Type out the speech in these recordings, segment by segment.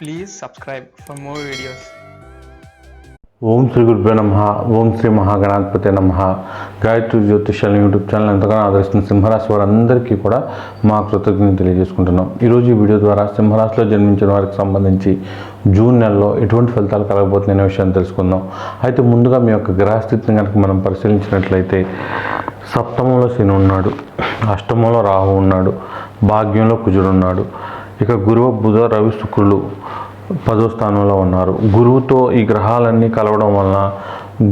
Please subscribe for more videos ఓం శ్రీ గురుభ్యో నమ ఓం శ్రీ మహాగణాధిపతి నమ. గాయత్రి జ్యోతిషాల యూట్యూబ్ ఛానల్ ఎంతగానో ఆదరిస్తున్న సింహరాశి వారందరికీ కూడా మా కృతజ్ఞత తెలియజేసుకుంటున్నాం. ఈరోజు ఈ వీడియో ద్వారా సింహరాశిలో జన్మించిన వారికి సంబంధించి జూన్ నెలలో ఎటువంటి ఫలితాలు కలగబోతున్నాయి అనే విషయాన్ని తెలుసుకుందాం. అయితే ముందుగా మీ యొక్క గ్రహస్థితిని కనుక మనం పరిశీలించినట్లయితే సప్తమంలో శని ఉన్నాడు అష్టమంలో రాహు ఉన్నాడు భాగ్యంలో కుజుడు ఉన్నాడు. ఇక గురువు బుధ రవి శుక్రులు పదో స్థానంలో ఉన్నారు. గురువుతో ఈ గ్రహాలన్నీ కలవడం వలన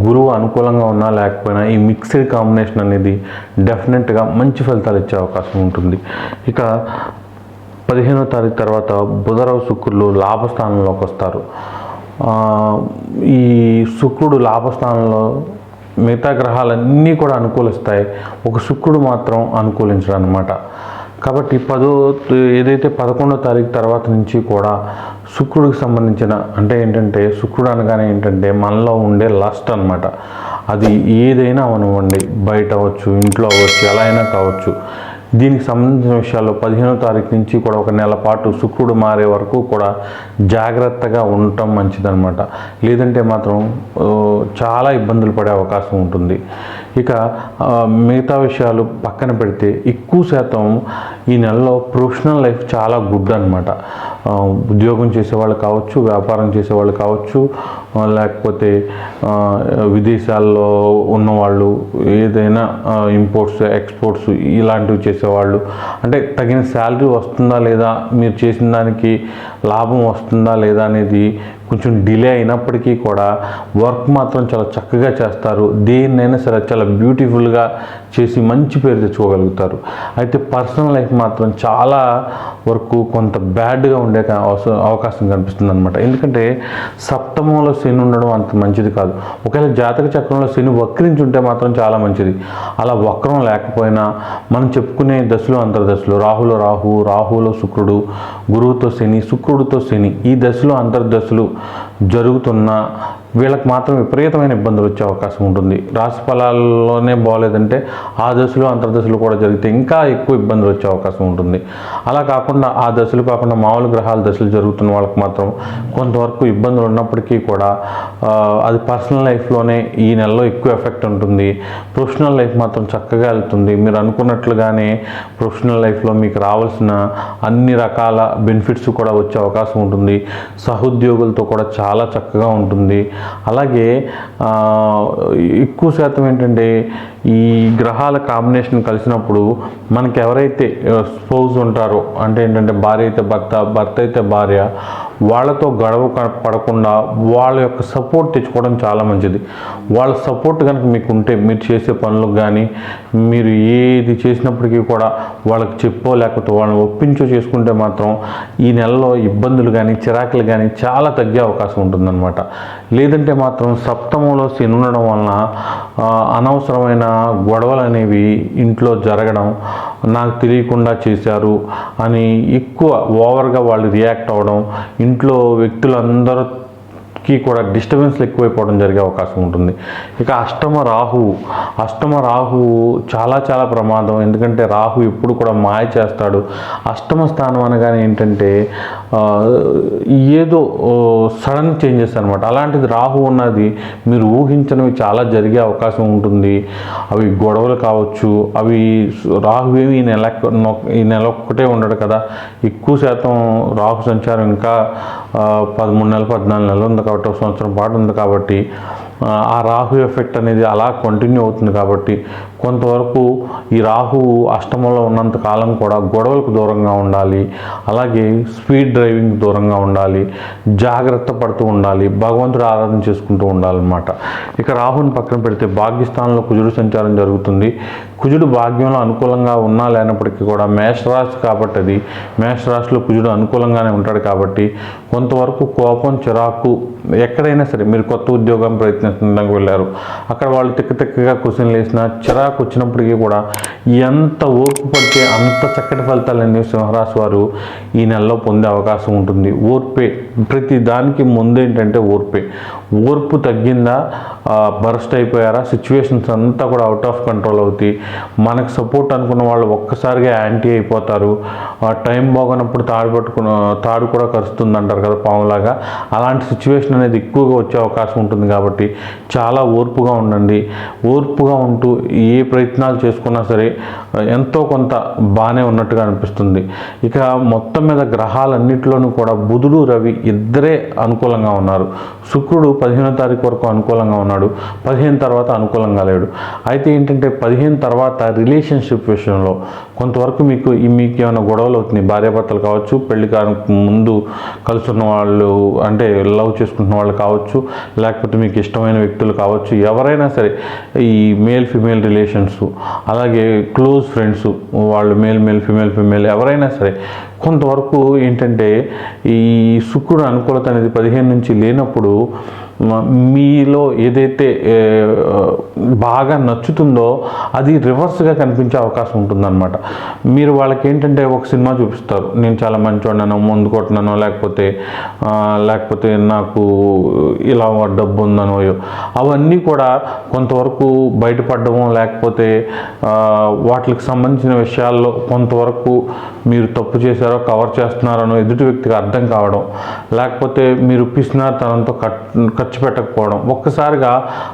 గురువు అనుకూలంగా ఉన్నా లేకపోయినా ఈ మిక్స్డ్ కాంబినేషన్ అనేది డెఫినెట్గా మంచి ఫలితాలు ఇచ్చే అవకాశం ఉంటుంది. ఇక పదిహేనో తారీఖు తర్వాత బుధరావు శుక్రులు లాభస్థానంలోకి వస్తారు. ఈ శుక్రుడు లాభస్థానంలో మిగతా గ్రహాలన్నీ కూడా అనుకూలిస్తాయి. ఒక శుక్రుడు మాత్రం అనుకూలించడం అనమాట కాబట్టి పదో ఏదైతే పదకొండో తారీఖు తర్వాత నుంచి కూడా శుక్రుడికి సంబంధించిన అంటే ఏంటంటే శుక్రుడు అనగానే ఏంటంటే మనలో ఉండే లస్ట్ అనమాట అది ఏదైనా అవనివ్వండి. బయట అవ్వచ్చు ఇంట్లో అవ్వచ్చు ఎలా అయినా కావచ్చు. దీనికి సంబంధించిన విషయాల్లో పదిహేనో తారీఖు నుంచి కూడా ఒక నెల పాటు శుక్రుడు మారే వరకు కూడా జాగ్రత్తగా ఉండటం మంచిదనమాట లేదంటే మాత్రం చాలా ఇబ్బందులు పడే అవకాశం ఉంటుంది. ఇక మిగతా విషయాలు పక్కన పెడితే ఎక్కువ శాతం ఈ నెలలో ప్రొఫెషనల్ లైఫ్ చాలా గుడ్ అనమాట ఉద్యోగం చేసేవాళ్ళు కావచ్చు వ్యాపారం చేసేవాళ్ళు కావచ్చు లేకపోతే విదేశాల్లో ఉన్నవాళ్ళు ఏదైనా ఇంపోర్ట్స్ ఎక్స్పోర్ట్స్ ఇలాంటివి చేసేవాళ్ళు. అంటే తగిన శాలరీ వస్తుందా లేదా మీరు చేసిన దానికి లాభం వస్తుందా లేదా అనేది కొంచెం డిలే అయినప్పటికీ కూడా వర్క్ మాత్రం చాలా చక్కగా చేస్తారు. దేన్నైనా సరే చాలా బ్యూటిఫుల్గా చేసి మంచి పేరు తెచ్చుకోగలుగుతారు. అయితే పర్సనల్ లైఫ్ మాత్రం చాలా వరకు కొంత బ్యాడ్గా ఉండే అవస- అవకాశం కనిపిస్తుంది అనమాట ఎందుకంటే సప్తమంలో శని ఉండడం అంత మంచిది కాదు. ఒకవేళ జాతక చక్రంలో శని వక్రించి ఉంటే మాత్రం చాలా మంచిది. అలా వక్రం లేకపోయినా మనం చెప్పుకునే దశలు అంతర్దశలు. రాహులో రాహు రాహులో శుక్రుడు గురువుతో శని శుక్రుడితో శని ఈ దశలు అంతర్దశలు జరుగుతున్న వీళ్ళకి మాత్రం విపరీతమైన ఇబ్బందులు వచ్చే అవకాశం ఉంటుంది. రాశి ఫలాల్లోనే బాగోలేదంటే ఆ దశలు అంతర్దశలు కూడా జరిగితే ఇంకా ఎక్కువ ఇబ్బందులు వచ్చే అవకాశం ఉంటుంది. అలా కాకుండా ఆ దశలు కాకుండా మామూలు గ్రహాల దశలు జరుగుతున్న వాళ్ళకి మాత్రం కొంతవరకు ఇబ్బందులు ఉన్నప్పటికీ కూడా అది పర్సనల్ లైఫ్లోనే ఈ నెలలో ఎక్కువ ఎఫెక్ట్ ఉంటుంది. ప్రొఫెషనల్ లైఫ్ మాత్రం చక్కగా వెళ్తుంది. మీరు అనుకున్నట్లుగానే ప్రొఫెషనల్ లైఫ్లో మీకు రావాల్సిన అన్ని రకాల బెనిఫిట్స్ కూడా వచ్చే అవకాశం ఉంటుంది. సహోద్యోగులతో కూడా చాలా చక్కగా ఉంటుంది. అలాగే ఎక్కువ శాతం ఏంటంటే ఈ గ్రహాల కాంబినేషన్ కలిసినప్పుడు మనకి ఎవరైతే స్పోజ్ ఉంటారో అంటే ఏంటంటే భార్య అయితే భర్త భర్త అయితే భార్య వాళ్ళతో గొడవ పడకుండా వాళ్ళ యొక్క సపోర్ట్ తెచ్చుకోవడం చాలా మంచిది. వాళ్ళ సపోర్ట్ కనుక మీకు ఉంటే మీరు చేసే పనులకు కానీ మీరు ఏది చేసినప్పటికీ కూడా వాళ్ళకి చెప్పో లేకపోతే వాళ్ళని ఒప్పించో చేసుకుంటే మాత్రం ఈ నెలలో ఇబ్బందులు కానీ చిరాకులు కానీ చాలా తగ్గే అవకాశం ఉంటుందన్నమాట. లేదంటే మాత్రం సప్తమంలో శని ఉండడం వలన అనవసరమైన గొడవలు అనేవి ఇంట్లో జరగడం నాకు తెలియకుండా చేశారు అని ఎక్కువ ఓవర్గా వాళ్ళు రియాక్ట్ అవ్వడం ఇంట్లో వ్యక్తులందరూ కి కూడా డిస్టర్బెన్స్లు ఎక్కువైపోవడం జరిగే అవకాశం ఉంటుంది. ఇక అష్టమ రాహు అష్టమ రాహు చాలా చాలా ప్రమాదం. ఎందుకంటే రాహు ఎప్పుడు కూడా మాయ చేస్తాడు. అష్టమ స్థానం అనగానే ఏంటంటే ఏదో సడన్ చేంజెస్ అనమాట అలాంటిది రాహు ఉన్నది మీరు ఊహించనివి చాలా జరిగే అవకాశం ఉంటుంది. అవి గొడవలు కావచ్చు అవి రాహు ఏమి ఈ నెల ఈ నెల ఒక్కటే ఉండడు కదా. ఎక్కువ శాతం రాహు సంచారం ఇంకా పదమూడు నెలలు పద్నాలుగు నెలలు ఉంది కాబట్టి ఒక సంవత్సరం పాటు ఉంది కాబట్టి ఆ, ఆ రాహు ఎఫెక్ట్ అనేది అలా కంటిన్యూ అవుతుంది కాబట్టి కొంతవరకు ఈ రాహు అష్టమంలో ఉన్నంత కాలం కూడా గొడవలకు దూరంగా ఉండాలి. అలాగే స్పీడ్ డ్రైవింగ్ దూరంగా ఉండాలి. జాగ్రత్త పడుతూ ఉండాలి. భగవంతుడు ఆరాధన చేసుకుంటూ ఉండాలన్నమాట. ఇక రాహుని పక్కన పెడితే భాగ్యస్థానంలో కుజుడు సంచారం జరుగుతుంది. కుజుడు భాగ్యంలో అనుకూలంగా ఉన్నా లేనప్పటికీ కూడా మేషరాశి కాబట్టి అది. మేషరాశిలో కుజుడు అనుకూలంగానే ఉంటాడు కాబట్టి కొంతవరకు కోపం చిరాకు ఎక్కడైనా సరే మీరు కొత్త ఉద్యోగం ప్రయత్నించడానికి వెళ్ళారు. అక్కడ వాళ్ళు తిక్క తిక్కగా కుసిన లేసిన చిరా చిరాకు వచ్చినప్పటికీ కూడా ఎంత ఓర్పు పడితే అంత చక్కటి ఫలితాలన్నీ సింహరాశి వారు ఈ నెలలో పొందే అవకాశం ఉంటుంది. ఓర్పే. ప్రతి దానికి ముందు ఏంటంటే ఓర్పే. ఓర్పు తగ్గిందా బరస్ట్ అయిపోయారా సిచ్యువేషన్స్ అంతా కూడా అవుట్ ఆఫ్ కంట్రోల్ అవుతాయి మనకు సపోర్ట్ అనుకున్న వాళ్ళు ఒక్కసారిగా యాంటీ అయిపోతారు. టైం బాగున్నప్పుడు తాడు పట్టుకున్న తాడు కూడా కరుస్తుంది అంటారు కదా పాములాగా. అలాంటి సిచ్యువేషన్ అనేది ఎక్కువగా వచ్చే అవకాశం ఉంటుంది కాబట్టి చాలా ఓర్పుగా ఉండండి. ఓర్పుగా ఉంటూ ఏ ఏ ప్రయత్నాలు చేసుకున్నా సరే ఎంతో కొంత బాగానే ఉన్నట్టుగా అనిపిస్తుంది. ఇక మొత్తం మీద గ్రహాలన్నింటిలోనూ కూడా బుధుడు రవి ఇద్దరే అనుకూలంగా ఉన్నారు. శుక్రుడు పదిహేనో తారీఖు వరకు అనుకూలంగా ఉన్నాడు. పదిహేను తర్వాత అనుకూలంగా లేడు. అయితే ఏంటంటే పదిహేను తర్వాత రిలేషన్షిప్ విషయంలో కొంతవరకు మీకు మీకు ఏమైనా గొడవలు అవుతున్నాయి? భార్యాభర్తలు కావచ్చు పెళ్ళి కాని ముందు కలుసున్న వాళ్ళు అంటే లవ్ చేసుకుంటున్న వాళ్ళు కావచ్చు లేకపోతే మీకు ఇష్టమైన వ్యక్తులు కావచ్చు ఎవరైనా సరే ఈ మేల్ ఫిమేల్ రిలేషన్స్ అలాగే క్లోజ్ ఫ్రెండ్స్ వాళ్ళు మేల్ మేల్ ఫిమేల్ ఫిమేల్ ఎవరైనా సరే కొంతవరకు ఏంటంటే ఈ శుక్రుడు అనుకూలత అనేది పదిహేను నుంచి లేనప్పుడు మీలో ఏదైతే బాగా నచ్చుతుందో అది రివర్స్గా కనిపించే అవకాశం ఉంటుందన్నమాట. మీరు వాళ్ళకి ఏంటంటే ఒక సినిమా చూపిస్తారు. నేను చాలా మంచివాడినాను ముందు కొట్టినాను లేకపోతే లేకపోతే నాకు ఇలా డబ్బు ఉందనో అవన్నీ కూడా కొంతవరకు బయటపడడం లేకపోతే వాటికి సంబంధించిన విషయాల్లో కొంతవరకు మీరు తప్పు చేసే కవర్ చేస్తున్నారనో ఎదుటి వ్యక్తికి అర్థం కావడం లేకపోతే మీరు పిసినారితనంతో తనంతో ఖర్చు పెట్టకపోవడం ఒక్కసారిగా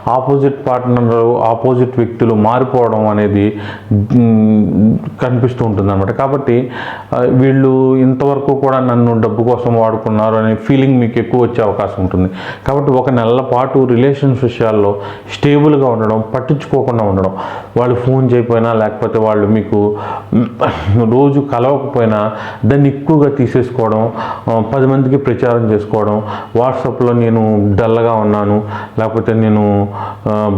ఆపోజిట్ పార్ట్నర్ ఆపోజిట్ వ్యక్తులు మారిపోవడం అనేది కనిపిస్తూ ఉంటుంది అనమాట కాబట్టి వీళ్ళు ఇంతవరకు కూడా నన్ను డబ్బు కోసం వాడుకున్నారు అనే ఫీలింగ్ మీకు ఎక్కువ వచ్చే అవకాశం ఉంటుంది. కాబట్టి ఒక నెలల పాటు రిలేషన్స్ విషయాల్లో స్టేబుల్గా ఉండడం పట్టించుకోకుండా ఉండడం వాళ్ళు ఫోన్ చేయకపోయినా లేకపోతే వాళ్ళు మీకు రోజు కలవకపోయినా దాన్ని ఎక్కువగా తీసేసుకోవడం పది మందికి ప్రచారం చేసుకోవడం వాట్సాప్లో నేను డల్గా ఉన్నాను లేకపోతే నేను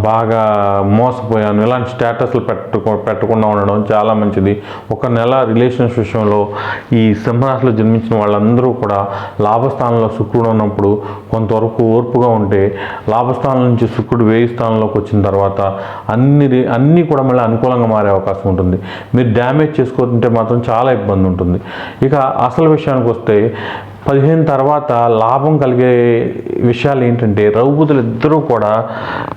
బాగా మోసపోయాను ఇలాంటి స్టేటస్లు పెట్టుకో పెట్టకుండా ఉండడం చాలా మంచిది. ఒక నెల రిలేషన్స్ విషయంలో ఈ సింహరాశిలో జన్మించిన వాళ్ళందరూ కూడా లాభస్థానంలో శుక్రుడు ఉన్నప్పుడు కొంతవరకు ఓర్పుగా ఉంటే లాభస్థానం నుంచి శుక్రుడు వేయి స్థానంలోకి వచ్చిన తర్వాత అన్ని రి- అన్నీ కూడా మళ్ళీ అనుకూలంగా మారే అవకాశం ఉంటుంది. మీరు డ్యామేజ్ చేసుకుంటే మాత్రం చాలా ఇబ్బంది ఉంటుంది. ఇక అసలు విషయానికి వస్తే పదిహేను తర్వాత లాభం కలిగే విషయాలు ఏంటంటే రౌబుదులు ఇద్దరూ కూడా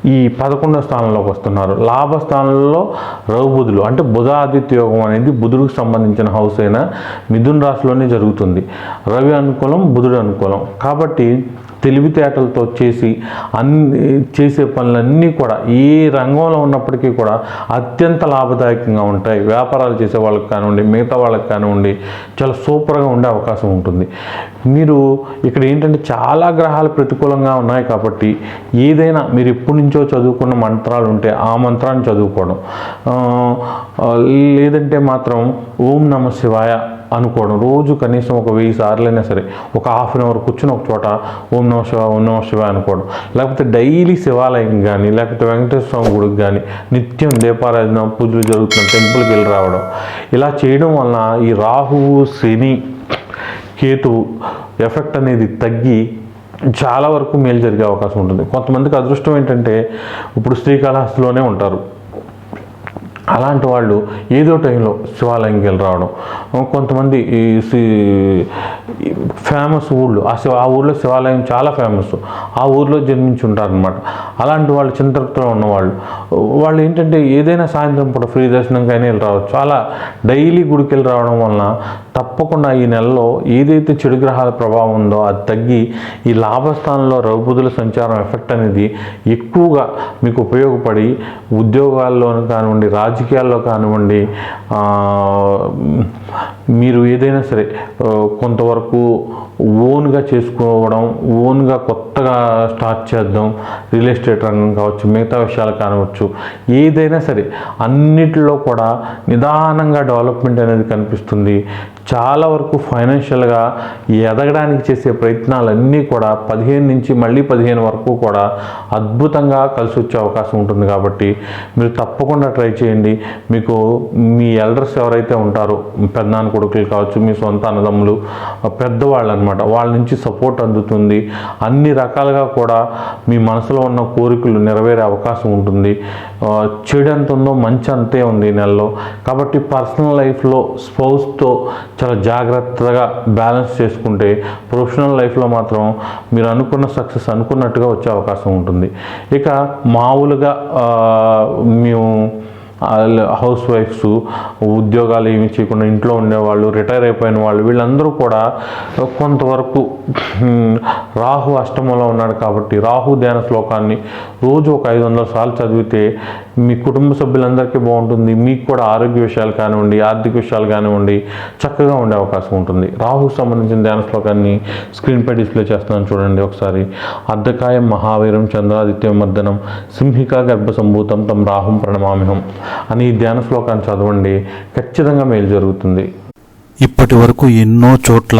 ఈ పదకొండో స్థానంలోకి వస్తున్నారు. లాభ స్థానంలో రౌబుదులు అంటే బుధాదిత్య యోగం అనేది బుధుడికి సంబంధించిన హౌస్ అయినా మిథున్ రాశిలోనే జరుగుతుంది. రవి అనుకూలం బుధుడు అనుకూలం. కాబట్టి తెలివితేటలతో చేసి అన్ని చేసే పనులన్నీ కూడా ఏ రంగంలో ఉన్నప్పటికీ కూడా అత్యంత లాభదాయకంగా ఉంటాయి. వ్యాపారాలు చేసే వాళ్ళకి కానివ్వండి మిగతా వాళ్ళకి కానివ్వండి చాలా సూపర్గా ఉండే అవకాశం ఉంటుంది. మీరు ఇక్కడ ఏంటంటే చాలా గ్రహాలు ప్రతికూలంగా ఉన్నాయి కాబట్టి ఏదైనా మీరు ఎప్పటి నుంచో చదువుకున్న మంత్రాలు ఉంటే ఆ మంత్రాన్ని చదువుకోవడం. లేదంటే మాత్రం ఓం నమ శివాయ అనుకోవడం. రోజు కనీసం ఒక వెయ్యి సార్లైనా సరే ఒక హాఫ్ అన్ అవర్ కూర్చుని ఒక చోట ఓం నమ శివ ఓం నమ శివ అనుకోవడం. లేకపోతే డైలీ శివాలయం కానీ లేకపోతే వెంకటేశ్వర స్వామి గుడికి కానీ నిత్యం దీపారాధన పూజలు జరుగుతున్న టెంపుల్కి వెళ్ళి రావడం. ఇలా చేయడం వలన ఈ రాహువు శని కేతువు ఎఫెక్ట్ అనేది తగ్గి చాలా వరకు మేలు జరిగే అవకాశం ఉంటుంది. కొంతమందికి అదృష్టం ఏంటంటే ఇప్పుడు శ్రీకాళహస్తిలోనే ఉంటారు. అలాంటి వాళ్ళు ఏదో టైంలో శివాలయంకి వెళ్ళి రావడం. కొంతమంది ఈ ఫేమస్ ఊళ్ళు ఆ శివ ఆ ఊళ్ళో శివాలయం చాలా ఫేమస్. ఆ ఊర్లో జన్మించి ఉంటారనమాట అలాంటి వాళ్ళు చింతృప్తిలో ఉన్నవాళ్ళు వాళ్ళు ఏంటంటే ఏదైనా సాయంత్రం పూట ఫ్రీ దర్శనంకైనా వెళ్ళి రావచ్చు. అలా డైలీ గుడికి వెళ్ళి రావడం వలన తప్పకుండా ఈ నెలలో ఏదైతే చెడు గ్రహాల ప్రభావం ఉందో అది తగ్గి ఈ లాభస్థానంలో రౌబుదుల సంచారం ఎఫెక్ట్ అనేది ఎక్కువగా మీకు ఉపయోగపడి ఉద్యోగాల్లోనూ కానివ్వండి రాజకీయాల్లో కానివ్వండి మీరు ఏదైనా సరే కొంతవరకు ఓన్గా చేసుకోవడం ఓన్గా కొత్తగా స్టార్ట్ చేద్దాం రియల్ ఎస్టేట్ రంగం కావచ్చు మిగతా విషయాలు కానివచ్చు ఏదైనా సరే అన్నిటిలో కూడా నిదానంగా డెవలప్మెంట్ అనేది కనిపిస్తుంది. చాలా వరకు ఫైనాన్షియల్గా ఎదగడానికి చేసే ప్రయత్నాలన్నీ కూడా పదిహేను నుంచి మళ్ళీ పదిహేను వరకు కూడా అద్భుతంగా కలిసి వచ్చే అవకాశం ఉంటుంది కాబట్టి మీరు తప్పకుండా ట్రై చేయండి. మీకు మీ ఎల్డర్స్ ఎవరైతే ఉంటారో పెద్దనాన్న కొడుకులు కావచ్చు మీ సొంత అన్నదమ్ములు పెద్దవాళ్ళు అనమాట వాళ్ళ నుంచి సపోర్ట్ అందుతుంది. అన్ని రకాలుగా కూడా మీ మనసులో ఉన్న కోరికలు నెరవేరే అవకాశం ఉంటుంది. చెడు ఎంత ఉందో మంచి అంతే ఉంది నెలలో. కాబట్టి పర్సనల్ లైఫ్లో స్పౌస్తో చాలా జాగ్రత్తగా బ్యాలెన్స్ చేసుకుంటే ప్రొఫెషనల్ లైఫ్లో మాత్రం మీరు అనుకున్న సక్సెస్ అనుకున్నట్టుగా వచ్చే అవకాశం ఉంటుంది. ఇక మామూలుగా మేము హౌస్ వైఫ్స్ ఉద్యోగాలు ఏమి చేయకుండా ఇంట్లో ఉండేవాళ్ళు రిటైర్ అయిపోయిన వాళ్ళు వీళ్ళందరూ కూడా కొంతవరకు రాహు అష్టమంలో ఉన్నాడు కాబట్టి రాహు ధ్యాన శ్లోకాన్ని రోజు ఒక ఐదు వందల సార్లు చదివితే మీ కుటుంబ సభ్యులందరికీ బాగుంటుంది మీకు కూడా ఆరోగ్య విషయాలు కానివ్వండి ఆర్థిక విషయాలు కానివ్వండి చక్కగా ఉండే అవకాశం ఉంటుంది. రాహుకు సంబంధించిన ధ్యాన శ్లోకాన్ని స్క్రీన్పై డిస్ప్లే చేస్తున్నాను చూడండి ఒకసారి. అర్ధకాయం మహావీరం చంద్రాదిత్యం మర్దనం సింహిక గర్భ సంభూతం తమ రాహుం ప్రణమామిహం అని ఈ ధ్యాన శ్లోకాన్ని చదవండి. ఖచ్చితంగా మేలు జరుగుతుంది. ఇప్పటి వరకు ఎన్నో చోట్ల